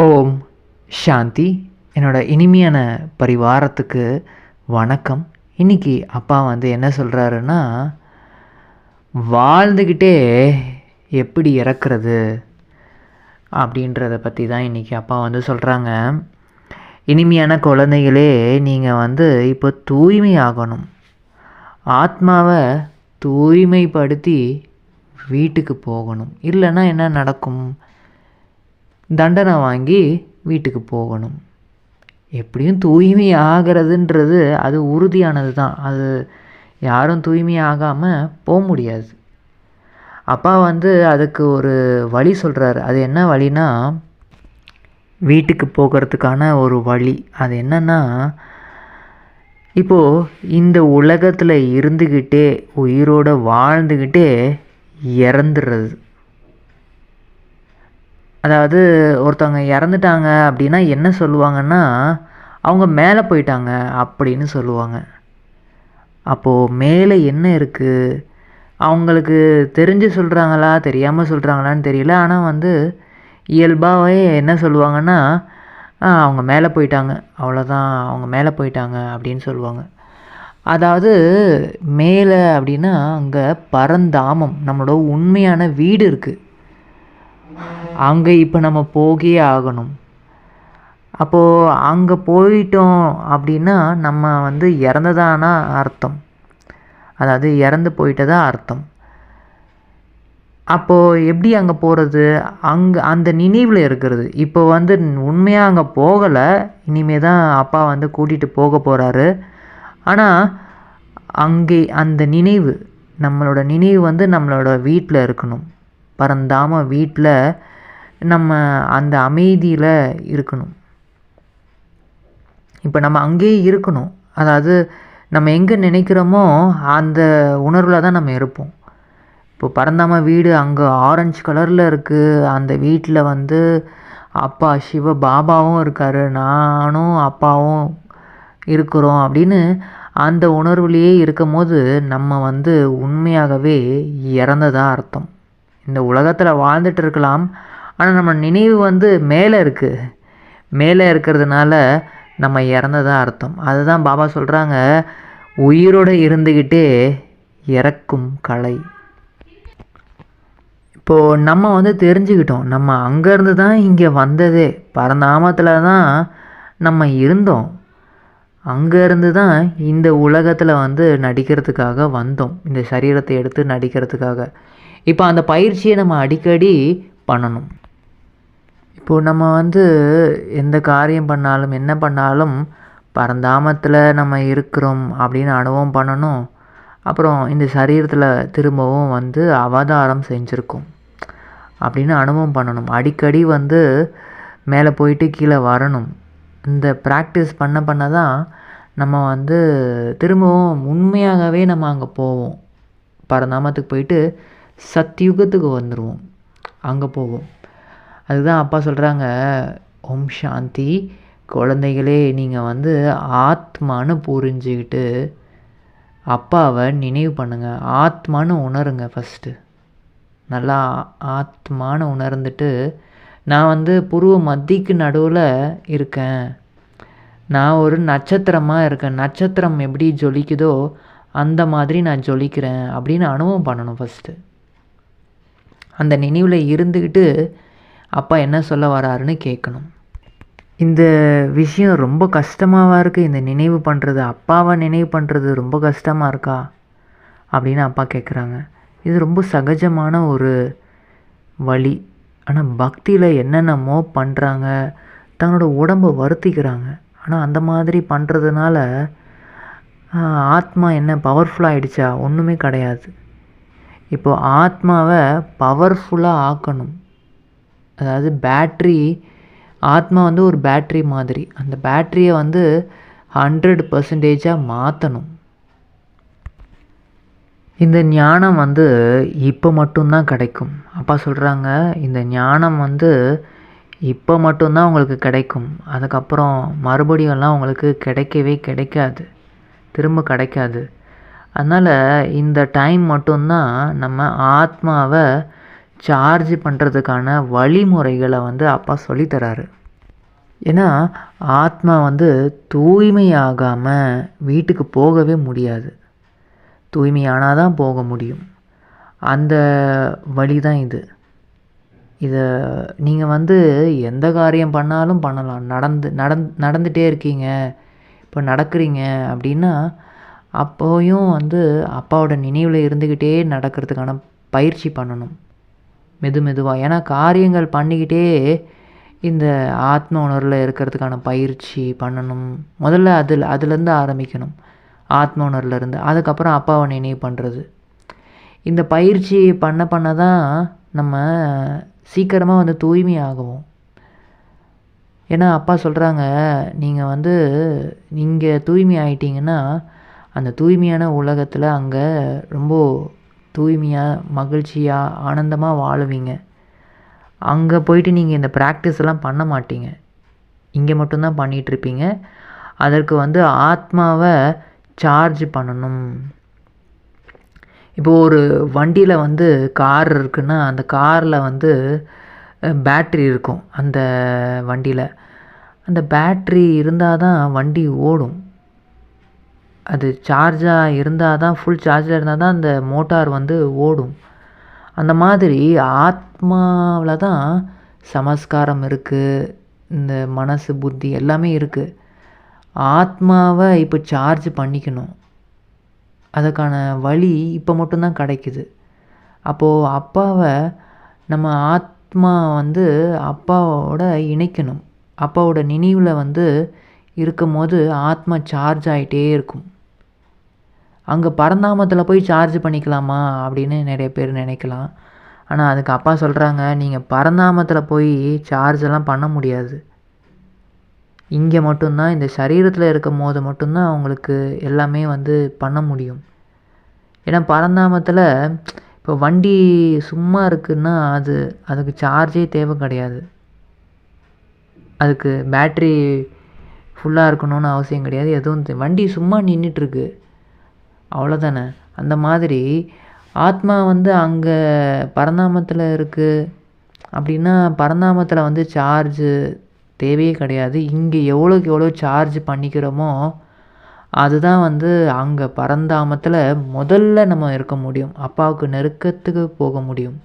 ஓம் சாந்தி. என்னோட இனிமையான பரிவாரத்துக்கு வணக்கம். இன்னைக்கு அப்பா வந்து என்ன சொல்கிறாருன்னா வாழ்ந்துக்கிட்டே எப்படி இறக்குறது? அப்படின்றத பற்றி தான் இன்றைக்கி அப்பா வந்து சொல்கிறாங்க இனிமையான குழந்தைகளே நீங்கள் வந்து இப்போ தூய்மை ஆகணும். ஆத்மாவை தூய்மைப்படுத்தி வீட்டுக்கு போகணும். இல்லைன்னா என்ன நடக்கும்? தண்டனை வாங்கி வீட்டுக்கு போகணும். எப்படியும் தூய்மை ஆகிறதுன்றது அது உறுதியானது தான் அது யாரும் தூய்மை ஆகாமல் போக முடியாது. அப்பா வந்து அதுக்கு ஒரு வழி சொல்கிறாரு அது என்ன வழினா வீட்டுக்கு போகிறதுக்கான ஒரு வழி. அது என்னன்னா இப்போது இந்த உலகத்தில் இருந்துக்கிட்டே உயிரோடு வாழ்ந்துக்கிட்டே இறந்துடுறது அதாவது ஒருத்தவங்க இறந்துட்டாங்க அப்படின்னா என்ன சொல்லுவாங்கன்னா அவங்க மேலே போயிட்டாங்க அப்படின்னு சொல்லுவாங்க. அப்போது மேலே என்ன இருக்குது அவங்களுக்கு தெரிஞ்சு சொல்கிறாங்களா தெரியாமல் சொல்கிறாங்களான்னு தெரியல. ஆனால் வந்து இயல்பாகவே என்ன சொல்லுவாங்கன்னா அவங்க மேலே போயிட்டாங்க. அவ்வளோதான் அவங்க மேலே போயிட்டாங்க அப்படின்னு சொல்லுவாங்க. அதாவது மேலே அப்படின்னா அங்கே பரந்தாமம் நம்மளோட உண்மையான வீடு இருக்குது அங்கே இப்போ நம்ம போகே ஆகணும். அப்போது அங்கே போயிட்டோம் அப்படின்னா நம்ம வந்து இறந்ததானா அர்த்தம். அதாவது இறந்து போயிட்டதா அர்த்தம். அப்போது எப்படி அங்கே போகிறது அங்கே அந்த நினைவில் இருக்கிறது. இப்போ வந்து உண்மையாக அங்கே போகலை. இனிமே தான் அப்பா வந்து கூட்டிகிட்டு போக போகிறாரு ஆனால் அங்கே அந்த நினைவு நம்மளோட நினைவு வந்து நம்மளோட வீட்டில் இருக்கணும். பறந்தாமல் வீட்டில் நம்ம அந்த அமைதியில் இருக்கணும். இப்போ நம்ம அங்கேயே இருக்கணும். அதாவது நம்ம எங்கே நினைக்கிறோமோ அந்த உணர்வில் தான் நம்ம இருப்போம். இப்போ பரந்தாம வீடு அங்கே ஆரஞ்சு கலரில் இருக்குது அந்த வீட்டில் வந்து அப்பா சிவ பாபாவும் இருக்கார். நானும் அப்பாவும் இருக்கிறோம் அப்படின்னு அந்த உணர்வுலேயே இருக்கும் போது நம்ம வந்து உண்மையாகவே இறந்ததா அர்த்தம். இந்த உலகத்தில் வாழ்ந்துட்டு இருக்கலாம். ஆனால் நம்ம நினைவு வந்து மேலே இருக்குது மேலே இருக்கிறதுனால நம்ம இறந்ததாக அர்த்தம். அதுதான் பாபா சொல்கிறாங்க உயிரோடு இருந்துக்கிட்டே இறக்கும் கலை. இப்போது நம்ம வந்து தெரிஞ்சுக்கிட்டோம் நம்ம அங்கேருந்து தான் இங்கே வந்ததே. பரந்தாமத்தில் தான் நம்ம இருந்தோம். அங்கேருந்து தான் இந்த உலகத்தில் வந்து நடிக்கிறதுக்காக வந்தோம். இந்த சரீரத்தை எடுத்து நடிக்கிறதுக்காக. இப்போ அந்த பயிற்சியை நம்ம அடிக்கடி பண்ணணும். இப்போது நம்ம வந்து எந்த காரியம் பண்ணாலும் என்ன பண்ணாலும் பரந்தாமத்தில் நம்ம இருக்கிறோம் அப்படின்னு அனுபவம் பண்ணணும். அப்புறம் இந்த சரீரத்தில் திரும்பவும் வந்து அவதாரம் செஞ்சுருக்கோம் அப்படின்னு அனுபவம் பண்ணணும். அடிக்கடி வந்து மேலே போயிட்டு கீழே வரணும். இந்த ப்ராக்டிஸ் பண்ண பண்ண தான் நம்ம வந்து திரும்பவும் உண்மையாகவே நம்ம அங்கே போவோம். பரந்தாமத்துக்கு போயிட்டு சத்தியுகத்துக்கு வந்துடுவோம் அங்கே போவோம். அதுதான் அப்பா சொல்கிறாங்க ஓம் சாந்தி குழந்தைகளே நீங்கள் வந்து ஆத்மான்னு புரிஞ்சுக்கிட்டு அப்பாவை நினைவு பண்ணுங்கள் ஆத்மான்னு உணருங்க ஃபஸ்ட்டு நல்லா ஆத்மான்னு உணர்ந்துட்டு நான் வந்து புருவ மத்திக்கு நடுவில் இருக்கேன். நான் ஒரு நட்சத்திரமாக இருக்கேன். நட்சத்திரம் எப்படி ஜொலிக்குதோ அந்த மாதிரி நான் ஜொலிக்கிறேன் அப்படின்னு அனுபவம் பண்ணணும் ஃபஸ்ட்டு அந்த நினைவில் இருந்துக்கிட்டு அப்பா என்ன சொல்ல வராருன்னு கேட்கணும் இந்த விஷயம் ரொம்ப கஷ்டமாவா இருக்குது இந்த நினைவு பண்ணுறது அப்பாவை நினைவு பண்ணுறது ரொம்ப கஷ்டமாக இருக்கா? அப்படின்னு அப்பா கேட்குறாங்க இது ரொம்ப சகஜமான ஒரு வழி. ஆனால் பக்தியில் என்னென்னமோ பண்ணுறாங்க தன்னோட உடம்பை வருத்திக்கிறாங்க. ஆனால் அந்த மாதிரி பண்ணுறதுனால ஆத்மா என்ன பவர்ஃபுல்லாக ஆகிடுச்சா ஒன்றுமே கிடையாது. இப்போது ஆத்மாவை பவர்ஃபுல்லாக ஆக்கணும். அதாவது பேட்ரி ஆத்மா வந்து ஒரு பேட்ரி மாதிரி. அந்த பேட்ரியை வந்து ஹண்ட்ரட் பர்சன்டேஜாக மாற்றணும் இந்த ஞானம் வந்து இப்போ மட்டும்தான் கிடைக்கும். அப்பா சொல்கிறாங்க இந்த ஞானம் வந்து இப்போ மட்டும்தான் உங்களுக்கு கிடைக்கும். அதுக்கப்புறம் மறுபடியும்லாம் உங்களுக்கு கிடைக்கவே கிடைக்காது. திரும்ப கிடைக்காது. அதனால் இந்த டைம் மட்டும்தான் நம்ம ஆத்மாவை சார்ஜ் பண்ணுறதுக்கான வழிமுறைகளை வந்து அப்பா சொல்லித்தராரு ஏன்னா ஆத்மா வந்து தூய்மையாகாமல் வீட்டுக்கு போகவே முடியாது. தூய்மையானால் தான் போக முடியும். அந்த வழி தான் இது. இதை நீங்கள் வந்து எந்த காரியம் பண்ணாலும் பண்ணலாம். நடந்து நடந் நடந்துகிட்டே இருக்கீங்க. இப்போ நடக்கிறீங்க அப்படின்னா அப்போயும் வந்து அப்பாவோட நினைவில் இருந்துக்கிட்டே நடக்கிறதுக்கான பயிற்சி பண்ணணும். மெது மெதுவாக ஏன்னா காரியங்கள் பண்ணிக்கிட்டே இந்த ஆத்ம உணர்வில் இருக்கிறதுக்கான பயிற்சி பண்ணணும். முதல்ல அதில் அதுலேருந்து ஆரம்பிக்கணும். ஆத்ம உணர்வில் இருந்து. அதுக்கப்புறம் அப்பாவை நினைவு பண்ணுறது இந்த பயிற்சி பண்ண பண்ண தான் நம்ம சீக்கிரமாக வந்து தூய்மை ஆகுவோம் ஏன்னா அப்பா சொல்கிறாங்க நீங்கள் வந்து நீங்கள் தூய்மை ஆயிட்டீங்கன்னா அந்த தூய்மையான உலகத்தில் அங்கே ரொம்ப தூய்மையாக மகிழ்ச்சியாக ஆனந்தமாக வாழுவீங்க. அங்கே போயிட்டு நீங்கள் இந்த ப்ராக்டிஸ் எல்லாம் பண்ண மாட்டீங்க. இங்கே மட்டும்தான் பண்ணிகிட்ருப்பீங்க அதற்கு வந்து ஆத்மாவை சார்ஜ் பண்ணணும். இப்போ ஒரு வண்டியில் வந்து கார் இருக்குன்னா அந்த காரில் வந்து பேட்ரி இருக்கும் அந்த வண்டியில். அந்த பேட்ரி இருந்தால் தான் வண்டி ஓடும். அது சார்ஜாக இருந்தால் தான் ஃபுல் சார்ஜில் இருந்தால் தான் அந்த மோட்டார் வந்து ஓடும். அந்த மாதிரி ஆத்மாவில் தான் சமஸ்காரம் இருக்குது இந்த மனசு புத்தி எல்லாமே இருக்குது ஆத்மாவை இப்போ சார்ஜ் பண்ணிக்கணும். அதுக்கான வழி இப்போ மட்டும்தான் கிடைக்குது. அப்போது அப்பாவை நம்ம ஆத்மா வந்து அப்பாவோட இணைக்கணும். அப்பாவோட நினைவில் வந்து இருக்கும்போது ஆத்மா சார்ஜ் ஆகிட்டே இருக்கும். அங்கே பரந்தாமத்தில் போய் சார்ஜ் பண்ணிக்கலாமா அப்படின்னு நிறைய பேர் நினைக்கலாம். ஆனால் அதுக்கு அப்பா சொல்கிறாங்க நீங்கள் பரந்தாமத்தில் போய் சார்ஜ் எல்லாம் பண்ண முடியாது. இங்கே மட்டும்தான் இந்த சரீரத்தில் இருக்கும் போது மட்டும்தான் அவங்களுக்கு எல்லாமே வந்து பண்ண முடியும். ஏன்னா பரந்தாமத்தில் இப்போ வண்டி சும்மா இருக்குன்னா அது அதுக்கு சார்ஜே தேவை கிடையாது. அதுக்கு பேட்ரி ஃபுல்லாக இருக்கணும்னு அவசியம் கிடையாது. எதுவும் வண்டி சும்மா நின்றுட்டுருக்கு அவ்வளோதானே அந்த மாதிரி ஆத்மா வந்து அங்கே பரந்தாமத்தில் இருக்குது அப்படின்னா பரந்தாமத்தில் வந்து சார்ஜு தேவையே கிடையாது. இங்கே எவ்வளோக்கு எவ்வளோ சார்ஜ் பண்ணிக்கிறோமோ அதுதான் வந்து அங்கே பரந்தாமத்தில் முதல்ல நம்ம இருக்க முடியும். அப்பாவுக்கு நெருக்கத்துக்கு போக முடியும்.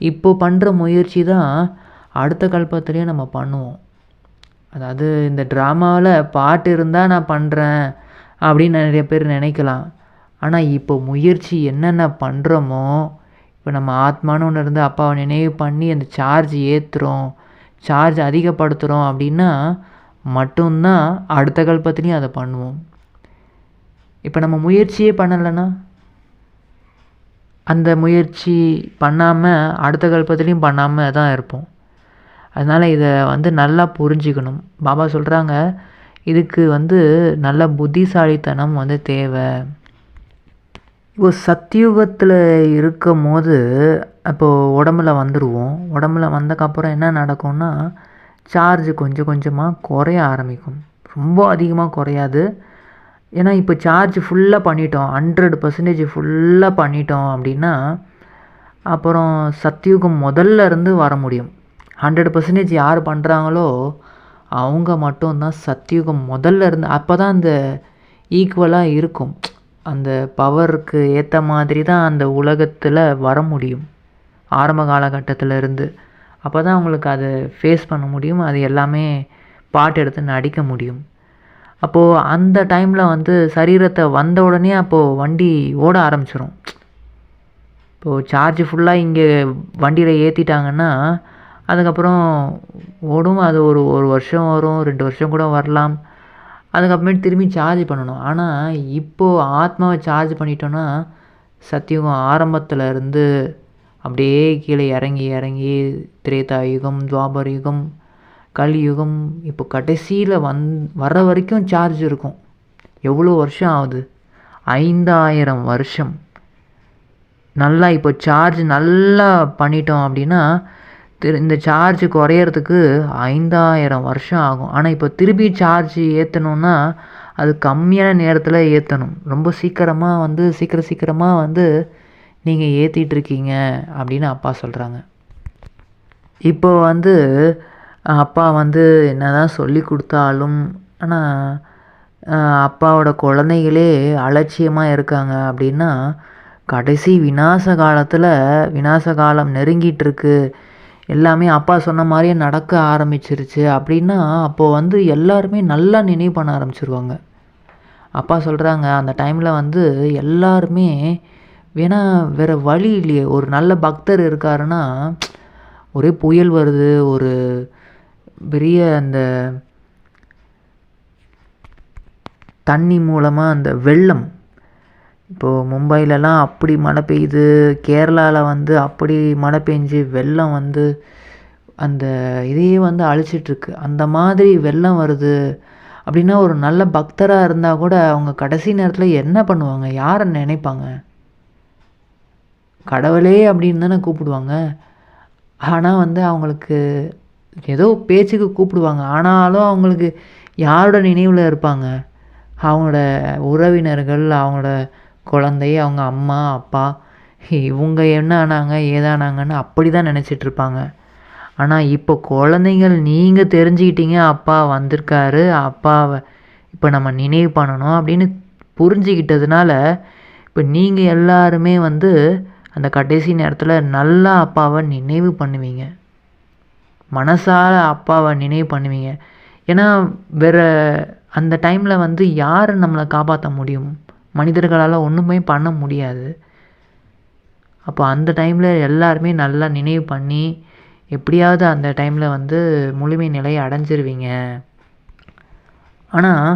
இப்போ பண்ணுற முயற்சி தான் அடுத்த கல்பத்துலேயும் நம்ம பண்ணுவோம். அதாவது இந்த ட்ராமாவில் பாட்டு இருந்தால் நான் பண்ணுறேன் அப்படின்னு நிறைய பேர் நினைக்கலாம். ஆனால் இப்போ முயற்சி என்னென்ன பண்ணுறோமோ இப்போ நம்ம ஆத்மான்னு ஒன்று இருந்து அப்பாவை நினைவு பண்ணி அந்த சார்ஜ் ஏற்றுறோம் சார்ஜ் அதிகப்படுத்துகிறோம் அப்படின்னா மட்டும்தான் அடுத்த கல்பத்துலேயும் அதை பண்ணுவோம். இப்போ நம்ம முயற்சியே பண்ணலைன்னா அந்த முயற்சி பண்ணாமல் அடுத்த கல்பத்துலேயும் பண்ணாமல் தான் இருப்போம். அதனால் இதை வந்து நல்லா புரிஞ்சுக்கணும். பாபா சொல்கிறாங்க இதுக்கு வந்து நல்ல புத்திசாலித்தனம் வந்து தேவை. இப்போ சத்தியுகத்தில் இருக்கும் போது அப்போது உடம்புல வந்துடுவோம் உடம்புல வந்தக்கப்புறம் என்ன நடக்கும்னா சார்ஜ் கொஞ்சம் கொஞ்சமாக குறைய ஆரம்பிக்கும். ரொம்ப அதிகமாக குறையாது. ஏன்னா இப்போ சார்ஜ் ஃபுல்லாக பண்ணிட்டோம். ஹண்ட்ரட் பர்சன்டேஜ் ஃபுல்லாக பண்ணிட்டோம் அப்படின்னா அப்புறம் சத்தியுகம் முதல்ல இருந்து வர முடியும். ஹண்ட்ரட் பர்சன்டேஜ் யார் பண்ணுறாங்களோ அவங்க மட்டும்தான் சத்தியுகம் முதல்ல இருந்து அப்போ தான் அந்த ஈக்குவலாக இருக்கும். அந்த பவருக்கு ஏற்ற மாதிரி தான் அந்த உலகத்தில் வர முடியும். ஆரம்ப காலகட்டத்தில் இருந்து. அப்போ தான் அவங்களுக்கு அதை ஃபேஸ் பண்ண முடியும் அது எல்லாமே பாட்டு எடுத்து நடிக்க முடியும். அப்போது அந்த டைமில் வந்து சரீரத்தை வந்த உடனே அப்போது வண்டி ஓட ஆரம்பிச்சிடும் இப்போது சார்ஜ் ஃபுல்லாக இங்கே வண்டியில் ஏற்றிட்டாங்கன்னா அதுக்கப்புறம் ஓடும். அது ஒரு ஒரு வருஷம் வரும் ரெண்டு வருஷம் கூட வரலாம். அதுக்கப்புறமேட்டு திரும்பி சார்ஜ் பண்ணணும். ஆனால் இப்போது ஆத்மாவை சார்ஜ் பண்ணிட்டோன்னா சத்தியுகம் ஆரம்பத்தில் இருந்து அப்படியே கீழே இறங்கி இறங்கி திரேதா யுகம் துவாபர யுகம் கலியுகம் இப்போ கடைசியில் வந் வர்ற வரைக்கும் சார்ஜ் இருக்கும். எவ்வளோ வருஷம் ஆகுது? ஐந்தாயிரம் வருஷம். நல்லா இப்போ சார்ஜ் நல்லா பண்ணிட்டோம் அப்படின்னா திரு இந்த சார்ஜ் குறையறதுக்கு ஐந்தாயிரம் வருஷம் ஆகும். ஆனால் இப்போ திருப்பி சார்ஜ் ஏற்றணுன்னா அது கம்மியான நேரத்தில் ஏற்றணும் ரொம்ப சீக்கிரமாக வந்து சீக்கிரம் சீக்கிரமாக வந்து நீங்கள் ஏற்றிட்டு இருக்கீங்க அப்படின்னு அப்பா சொல்கிறாங்க இப்போ வந்து அப்பா வந்து என்ன தான் சொல்லி கொடுத்தாலும் ஆனால் அப்பாவோட குழந்தைகளே அலட்சியமாக இருக்காங்க அப்படின்னா கடைசி விநாச காலத்தில் விநாச காலம் நெருங்கிட்டுருக்கு. எல்லாமே அப்பா சொன்ன மாதிரியே நடக்க ஆரம்பிச்சிருச்சு அப்படின்னா அப்போது வந்து எல்லாருமே நல்லா நினைவு பண்ண ஆரம்பிச்சிருவாங்க. அப்பா சொல்கிறாங்க அந்த டைமில் வந்து எல்லாருமே வேணா வேறு வழி இல்லையே ஒரு நல்ல பக்தர் இருக்காருன்னா ஒரே புயல் வருது ஒரு பெரிய அந்த தண்ணி மூலமாக அந்த வெள்ளம் இப்போது மும்பையிலலாம் அப்படி மழை பெய்யுது. கேரளாவில் வந்து அப்படி மழை பெஞ்சு வெள்ளம் வந்து அந்த இதையே வந்து அழிச்சிட்ருக்கு. அந்த மாதிரி வெள்ளம் வருது அப்படின்னா ஒரு நல்ல பக்தராக இருந்தால் கூட அவங்க கடைசி நேரத்தில் என்ன பண்ணுவாங்க? யாரை நினைப்பாங்க? கடவுளே அப்படின்னு தானே கூப்பிடுவாங்க. ஆனால் வந்து அவங்களுக்கு ஏதோ பேச்சுக்கு கூப்பிடுவாங்க. ஆனாலும் அவங்களுக்கு யாரோட நினைவில் இருப்பாங்க? அவங்களோட உறவினர்கள் அவங்களோட குழந்தை அவங்க அம்மா அப்பா இவங்க என்ன ஆனாங்க ஏதானாங்கன்னு அப்படி தான் நினச்சிட்ருப்பாங்க. ஆனால் இப்போ குழந்தைங்கள் நீங்கள் தெரிஞ்சுக்கிட்டீங்க அப்பா வந்திருக்காரு அப்பாவை இப்போ நம்ம நினைவு பண்ணணும் அப்படின்னு புரிஞ்சுக்கிட்டதுனால இப்போ நீங்கள் எல்லாருமே வந்து அந்த கடைசி நேரத்தில் நல்லா அப்பாவை நினைவு பண்ணுவீங்க. மனசார அப்பாவை நினைவு பண்ணுவீங்க. ஏன்னா வேறு அந்த டைமில் வந்து யார் நம்மளை காப்பாற்ற முடியும்? மனிதர்களால் ஒன்றுமே பண்ண முடியாது. அப்போ அந்த டைமில் எல்லாருமே நல்லா நினைவு பண்ணி எப்படியாவது அந்த டைமில் வந்து முழுமை நிலையை அடைஞ்சிருவீங்க. ஆனால்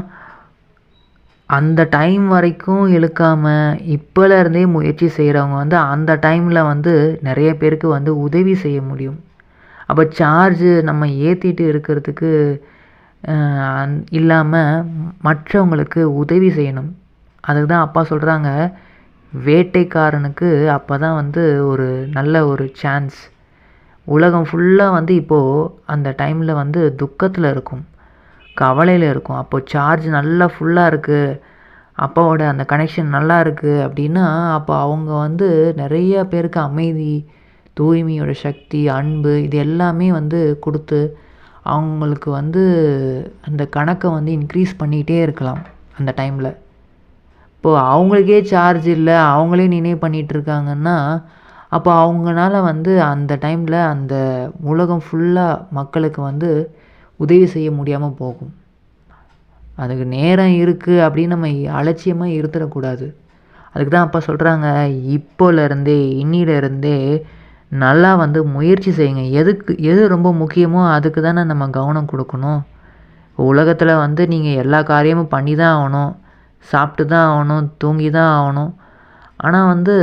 அந்த டைம் வரைக்கும் இழுக்காமல் இப்போலேருந்தே முயற்சி செய்கிறவங்க வந்து அந்த டைமில் வந்து நிறைய பேருக்கு வந்து உதவி செய்ய முடியும். அப்போ சார்ஜு நம்ம ஏற்றிட்டு இருக்கிறதுக்கு இல்லாமல் மற்றவங்களுக்கு உதவி செய்யணும். அதுக்கு தான் அப்பா சொல்கிறாங்க வேட்டைக்காரனுக்கு அப்போ தான் வந்து ஒரு நல்ல ஒரு சான்ஸ் உலகம் ஃபுல்லாக வந்து இப்போது அந்த டைமில் வந்து துக்கத்தில் இருக்கும் கவலையில் இருக்கும். அப்போது சார்ஜ் நல்லா ஃபுல்லாக இருக்குது அப்பாவோட அந்த கனெக்ஷன் நல்லா இருக்குது அப்படின்னா அப்போ அவங்க வந்து நிறைய பேருக்கு அமைதி தூய்மையோட சக்தி அன்பு இது எல்லாமே வந்து கொடுத்து அவங்களுக்கு வந்து அந்த கணக்கை வந்து இன்க்ரீஸ் பண்ணிகிட்டே இருக்கலாம் அந்த டைமில் இப்போது அவங்களுக்கே சார்ஜ் இல்லை அவங்களே நினைவு பண்ணிகிட்ருக்காங்கன்னா அப்போ அவங்களால வந்து அந்த டைமில் அந்த உலகம் ஃபுல்லாக மக்களுக்கு வந்து உதவி செய்ய முடியாமல் போகும். அதுக்கு நேரம் இருக்குது அப்படின்னு நம்ம அலட்சியமாக இருந்துடக்கூடாது. அதுக்கு தான் அப்பா சொல்கிறாங்க இப்போலேருந்தே இன்னிலேருந்தே நல்லா வந்து முயற்சி செய்யுங்க. எதுக்கு எது ரொம்ப முக்கியமோ அதுக்கு தானே நம்ம கவனம் கொடுக்கணும். உலகத்தில் வந்து நீங்கள் எல்லா காரியமும் பண்ணி தான் ஆகணும். சாப்பிட்டு தான் ஆகணும் தூங்கி தான் ஆகணும். ஆனால் வந்து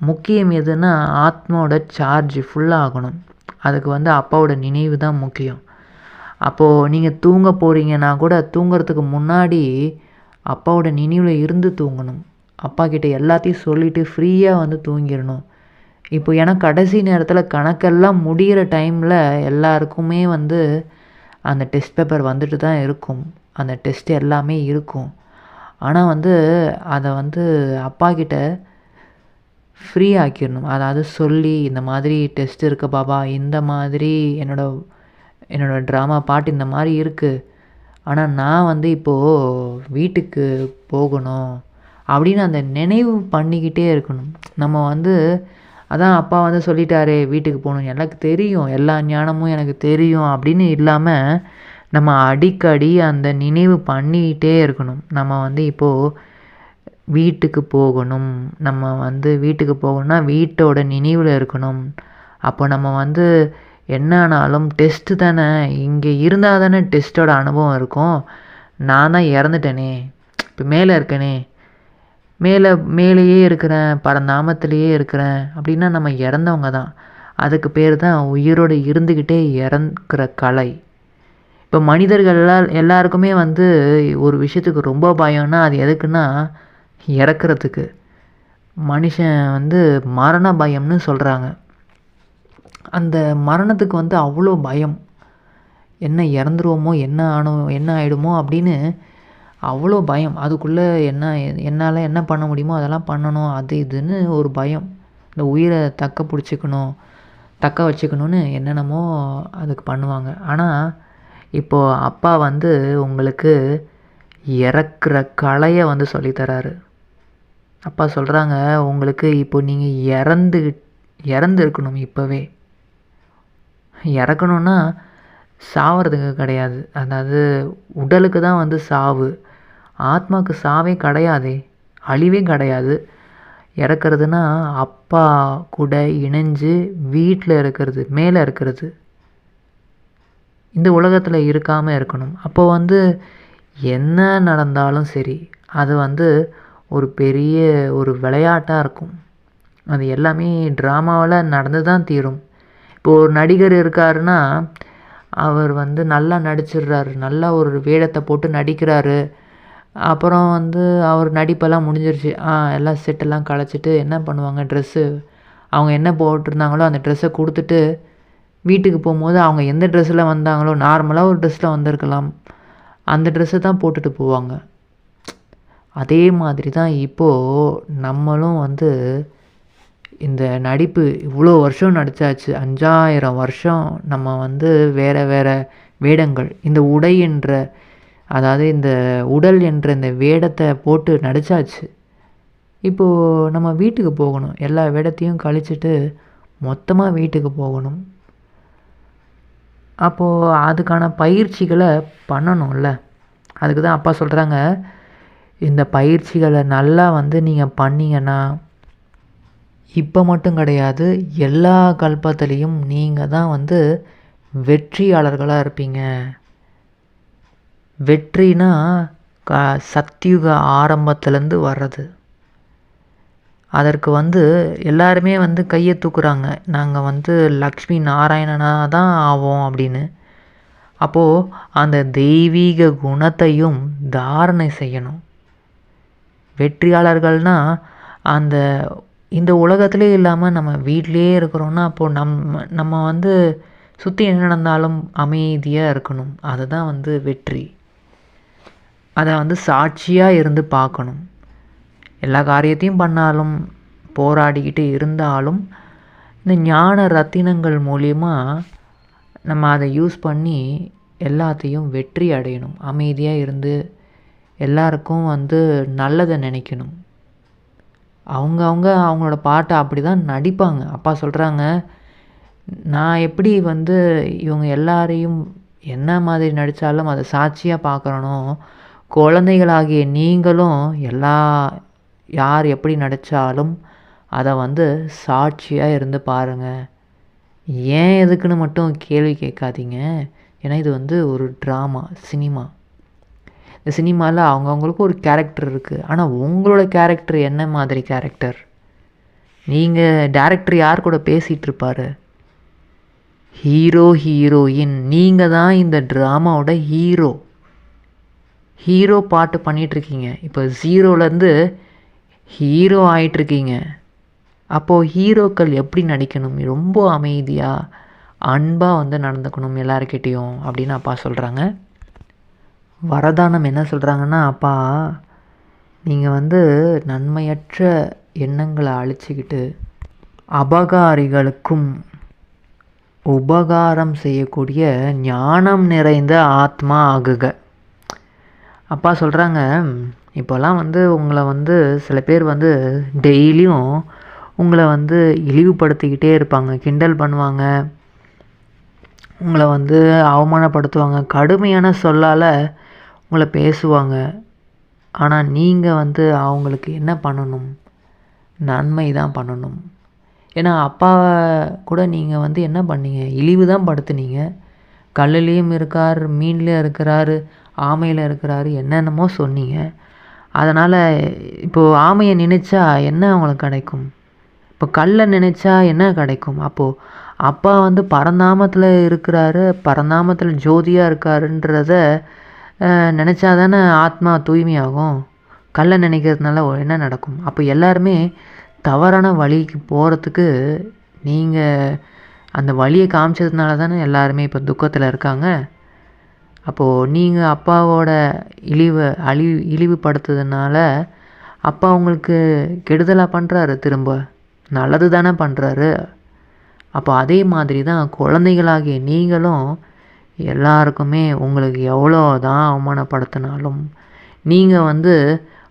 முக்கியம் எதுன்னா ஆத்மாவோட சார்ஜ் ஃபுல்லாக ஆகணும். அதுக்கு வந்து அப்பாவோட நினைவு தான் முக்கியம். அப்போது நீங்கள் தூங்க போகிறீங்கன்னா கூட தூங்குறதுக்கு முன்னாடி அப்பாவோட நினைவில் இருந்து தூங்கணும். அப்பா கிட்ட எல்லாத்தையும் சொல்லிவிட்டு ஃப்ரீயாக வந்து தூங்கிடணும். இப்போ ஏன்னா கடைசி நேரத்தில் கணக்கெல்லாம் முடிகிற டைமில் எல்லாருக்குமே வந்து அந்த டெஸ்ட் பேப்பர் வந்துட்டு தான் இருக்கும். அந்த டெஸ்ட் எல்லாமே இருக்கும். ஆனால் வந்து அதை வந்து அப்பா கிட்ட ஃப்ரீ ஆக்கிடணும். அதாவது சொல்லி இந்த மாதிரி டெஸ்ட் இருக்குது பாபா இந்த மாதிரி என்னோடய என்னோடய ட்ராமா பாட்டு இந்த மாதிரி இருக்குது ஆனால் நான் வந்து இப்போது வீட்டுக்கு போகணும் அப்படின்னு அந்த நினைவு பண்ணிக்கிட்டே இருக்கணும். நம்ம வந்து அதான் அப்பா வந்து சொல்லிட்டாரே வீட்டுக்கு போகணும் எனக்கு தெரியும் எல்லா ஞானமும் எனக்கு தெரியும் அப்படின்னு இல்லாமல் நம்ம அடிக்கடி அந்த நினைவு பண்ணிக்கிட்டே இருக்கணும். நம்ம வந்து இப்போது வீட்டுக்கு போகணும். நம்ம வந்து வீட்டுக்கு போகணும்னா வீட்டோட நினைவில் இருக்கணும். அப்போ நம்ம வந்து என்ன ஆனாலும் டெஸ்ட்டு தானே. இங்கே இருந்தால் தானே டெஸ்ட்டோட அனுபவம் இருக்கும். நான் தான் இறந்துட்டேனே. இப்போ மேலே இருக்கனே. மேலே மேலேயே இருக்கிறேன். பரநாமத்திலேயே இருக்கிறேன். அப்படின்னா நம்ம இறந்தவங்க தான். அதுக்கு பேர் தான் உயிரோடு இருந்துக்கிட்டே இறக்குற கலை. இப்போ மனிதர்கள்லாம் எல்லாருக்குமே வந்து ஒரு விஷயத்துக்கு ரொம்ப பயம்னா அது எதுக்குன்னா இறக்குறதுக்கு. மனுஷன் வந்து மரண பயம்னு சொல்கிறாங்க அந்த மரணத்துக்கு வந்து அவ்வளோ பயம். என்ன இறந்துருவோமோ என்ன ஆனோ என்ன ஆகிடுமோ அப்படின்னு அவ்வளோ பயம். அதுக்குள்ளே என்ன என்னால் என்ன பண்ண முடியுமோ அதெல்லாம் பண்ணணும். அது இதுன்னு ஒரு பயம். இந்த உயிரை தக்க பிடிச்சிக்கணும் தக்க வச்சுக்கணுன்னு என்னென்னமோ அதுக்கு பண்ணுவாங்க. ஆனால் இப்போது அப்பா வந்து உங்களுக்கு இறக்குற கலையை வந்து சொல்லித்தராரு அப்பா சொல்கிறாங்க உங்களுக்கு இப்போ நீங்கள் இறந்து இறந்து இருக்கணும் இப்போவே. இறக்கணுன்னா சாவறதுக்கு கிடையாது. அதாவது உடலுக்கு தான் வந்து சாவு. ஆத்மாவுக்கு சாவே கிடையாதே. அழிவே கிடையாது. இறக்குறதுனா அப்பா கூட இணைஞ்சு வீட்டில் இருக்கிறது மேலே இருக்கிறது. இந்த உலகத்தில் இருக்காமல் இருக்கணும். அப்போ வந்து என்ன நடந்தாலும் சரி அது வந்து ஒரு பெரிய ஒரு விளையாட்டாக இருக்கும். அது எல்லாமே ட்ராமாவில் நடந்து தான் தீரும். இப்போ ஒரு நடிகர் இருக்காருன்னா அவர் வந்து நல்லா நடிச்சிடுறாரு. நல்லா ஒரு வேடத்தை போட்டு நடிக்கிறாரு. அப்புறம் வந்து அவர் நடிப்பெல்லாம் முடிஞ்சிருச்சு. ஆ எல்லாம் செட்டெல்லாம் களைச்சிட்டு என்ன பண்ணுவாங்க ட்ரெஸ்ஸு அவங்க என்ன போட்டிருந்தாங்களோ அந்த ட்ரெஸ்ஸை கொடுத்துட்டு வீட்டுக்கு போகும்போது அவங்க எந்த ட்ரெஸ்ஸில் வந்தாங்களோ நார்மலாக ஒரு ட்ரெஸ்ஸில் வந்திருக்கலாம். அந்த ட்ரெஸ்ஸை தான் போட்டுட்டு போவாங்க. அதே மாதிரி தான் இப்போது நம்மளும் வந்து இந்த நடிப்பு இவ்வளோ வருஷம் நடித்தாச்சு அஞ்சாயிரம் வருஷம் நம்ம வந்து வேறு வேறு வேடங்கள். இந்த உடை என்ற அதாவது இந்த உடல் என்ற இந்த வேடத்தை போட்டு நடித்தாச்சு இப்போது நம்ம வீட்டுக்கு போகணும். எல்லா வேடத்தையும் கழிச்சிட்டு மொத்தமாக வீட்டுக்கு போகணும். அப்போது அதுக்கான பயிற்சிகளை பண்ணணும்ல. அதுக்கு தான் அப்பா சொல்கிறாங்க இந்த பயிற்சிகளை நல்லா வந்து நீங்கள் பண்ணீங்கன்னா இப்போ மட்டும் கிடையாது எல்லா கல்பத்துலேயும் நீங்கள் தான் வந்து வெற்றியாளர்களாக இருப்பீங்க. வெற்றினா க சத்தியுக ஆரம்பத்துலேருந்து வர்றது. அதற்கு வந்து எல்லாருமே வந்து கையை தூக்குறாங்க. நாங்கள் வந்து லக்ஷ்மி நாராயணனாக தான் ஆவோம் அப்படின்னு. அப்போது அந்த தெய்வீக குணத்தையும் தாரணை செய்யணும். வெற்றியாளர்கள்னால் அந்த இந்த உலகத்திலே இல்லாமல் நம்ம வீட்டிலேயே இருக்கிறோன்னா அப்போது நம்ம நம்ம வந்து சுற்றி என்ன நடந்தாலும் அமைதியாக இருக்கணும். அதுதான் வந்து வெற்றி. அதை வந்து சாட்சியாக இருந்து பார்க்கணும். எல்லா காரியத்தையும் பண்ணாலும் போராடிக்கிட்டு இருந்தாலும் இந்த ஞான ரத்தினங்கள் மூலிமா நம்ம அதை யூஸ் பண்ணி எல்லாத்தையும் வெற்றி அடையணும். அமைதியாக இருந்து எல்லாருக்கும் வந்து நல்லதை நினைக்கணும். அவங்க அவங்க அவங்களோட பாட்டை அப்படி தான் நடிப்பாங்க. அப்பா சொல்கிறாங்க நான் எப்படி வந்து இவங்க எல்லாரையும் என்ன மாதிரி நடித்தாலும் அதை சாட்சியாக பார்க்குறனோ குழந்தைகளாகிய நீங்களும் எல்லா யார் எப்படி நடித்தாலும் அதை வந்து சாட்சியாக இருந்து பாருங்கள் ஏன் எதுக்குன்னு மட்டும் கேள்வி கேட்காதீங்க. ஏன்னா இது வந்து ஒரு ட்ராமா சினிமா இந்த சினிமாவில் அவங்கவுங்களுக்கு ஒரு கேரக்டர் இருக்குது ஆனால் உங்களோட கேரக்டர் என்ன மாதிரி கேரக்டர் நீங்கள் டேரக்டர் யார் கூட பேசிகிட்டு இருப்பார்? ஹீரோ ஹீரோயின் நீங்கள் தான் இந்த ட்ராமாவோட ஹீரோ ஹீரோ பாட்டு பண்ணிகிட்ருக்கீங்க இப்போ ஜீரோலேருந்து ஹீரோ ஆயிட்டிருக்கீங்க. அப்போது ஹீரோக்கள் எப்படி நடிக்கணும்? ரொம்ப அமைதியாக அன்பாக வந்து நடந்துக்கணும் எல்லாருக்கிட்டேயும் அப்படின்னு அப்பா சொல்கிறாங்க வரதானம் என்ன சொல்கிறாங்கன்னா அப்பா நீங்கள் வந்து நன்மையற்ற எண்ணங்களை அழிச்சிக்கிட்டு அபகாரிகளுக்கும் உபகாரம் செய்யக்கூடிய ஞானம் நிறைந்த ஆத்மா ஆகுக. அப்பா சொல்கிறாங்க இப்போல்லாம் வந்து உங்களை வந்து சில பேர் வந்து டெய்லியும் உங்களை வந்து இழிவுபடுத்திக்கிட்டே இருப்பாங்க கிண்டல் பண்ணுவாங்க உங்களை வந்து அவமானப்படுத்துவாங்க கடுமையான சொல்லால் உங்களை பேசுவாங்க. ஆனால் நீங்கள் வந்து அவங்களுக்கு என்ன பண்ணணும்? நன்மை தான் பண்ணணும். ஏன்னா அப்பாவை கூட நீங்கள் வந்து என்ன பண்ணீங்க? இழிவு தான் படுத்துனீங்க. கல்லுலேயும் இருக்கார் மீன்லேயும் இருக்கிறாரு ஆமையில் இருக்கிறாரு என்னென்னமோ சொன்னீங்க. அதனால் இப்போது ஆமையை நினச்சா என்ன அவங்களுக்கு கிடைக்கும்? இப்போ கல்லை நினச்சா என்ன கிடைக்கும்? அப்போது அப்பா வந்து பரந்தாமத்தில் இருக்கிறாரு பரந்தாமத்தில் ஜோதியாக இருக்காருன்றத நினச்சா தானே ஆத்மா தூய்மையாகும்? கல்லை நினைக்கிறதுனால என்ன நடக்கும்? அப்போ எல்லாருமே தவறான வழிக்கு போகிறதுக்கு நீங்கள் அந்த வழியை காமிச்சதுனால தானே எல்லாருமே இப்போ துக்கத்தில் இருக்காங்க? அப்போது நீங்கள் அப்பாவோட இழிவை அழிவு இழிவுபடுத்துறதுனால அப்பா உங்களுக்கு கெடுதலாக பண்ணுறாரு திரும்ப? நல்லது தானே பண்ணுறாரு அப்போ அதே மாதிரி தான் குழந்தைகளாகிய நீங்களும் எல்லாருக்குமே உங்களுக்கு எவ்வளோ தான் அவமானப்படுத்தினாலும் நீங்கள் வந்து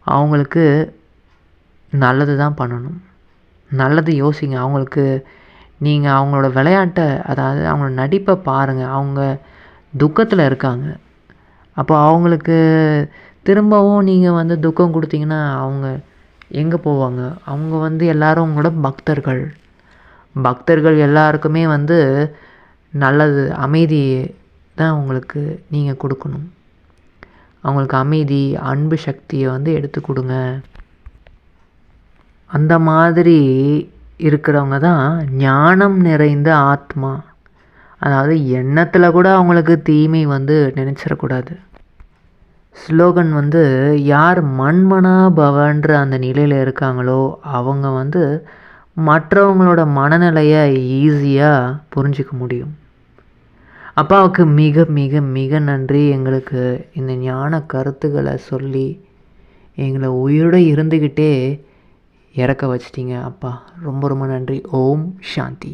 அவங்களுக்கு நல்லது தான் பண்ணணும். நல்லது யோசிங்க. அவங்களுக்கு நீங்கள் அவங்களோட விளையாட்டை அதாவது அவங்களோட நடிப்பை பாருங்கள் அவங்க துக்கத்தில் இருக்காங்க. அப்போ அவங்களுக்கு திரும்பவும் நீங்கள் வந்து துக்கம் கொடுத்தீங்கன்னா அவங்க எங்கே போவாங்க? அவங்க வந்து எல்லோரும் உங்களோட பக்தர்கள். பக்தர்கள் எல்லாருக்குமே வந்து நல்லது அமைதி தான் உங்களுக்கு நீங்கள் கொடுக்கணும். அவங்களுக்கு அமைதி அன்பு சக்தியை வந்து எடுத்து கொடுங்க. அந்த மாதிரி இருக்கிறவங்க தான் ஞானம் நிறைந்த ஆத்மா. அதாவது எண்ணத்தில் கூட அவங்களுக்கு தீமை வந்து நினச்சிடக்கூடாது. ஸ்லோகன் வந்து யார் மண்மனா பவன்ற அந்த நிலையில் இருக்காங்களோ அவங்க வந்து மற்றவங்களோட மனநிலையை ஈஸியாக புரிஞ்சிக்க முடியும். அப்பாவுக்கு மிக மிக மிக நன்றி. எங்களுக்கு இந்த ஞான கருத்துக்களை சொல்லி எங்களை உயிரோடு இருந்துக்கிட்டே இறக்க வச்சிட்டீங்க அப்பா. ரொம்ப ரொம்ப நன்றி. ஓம் சாந்தி.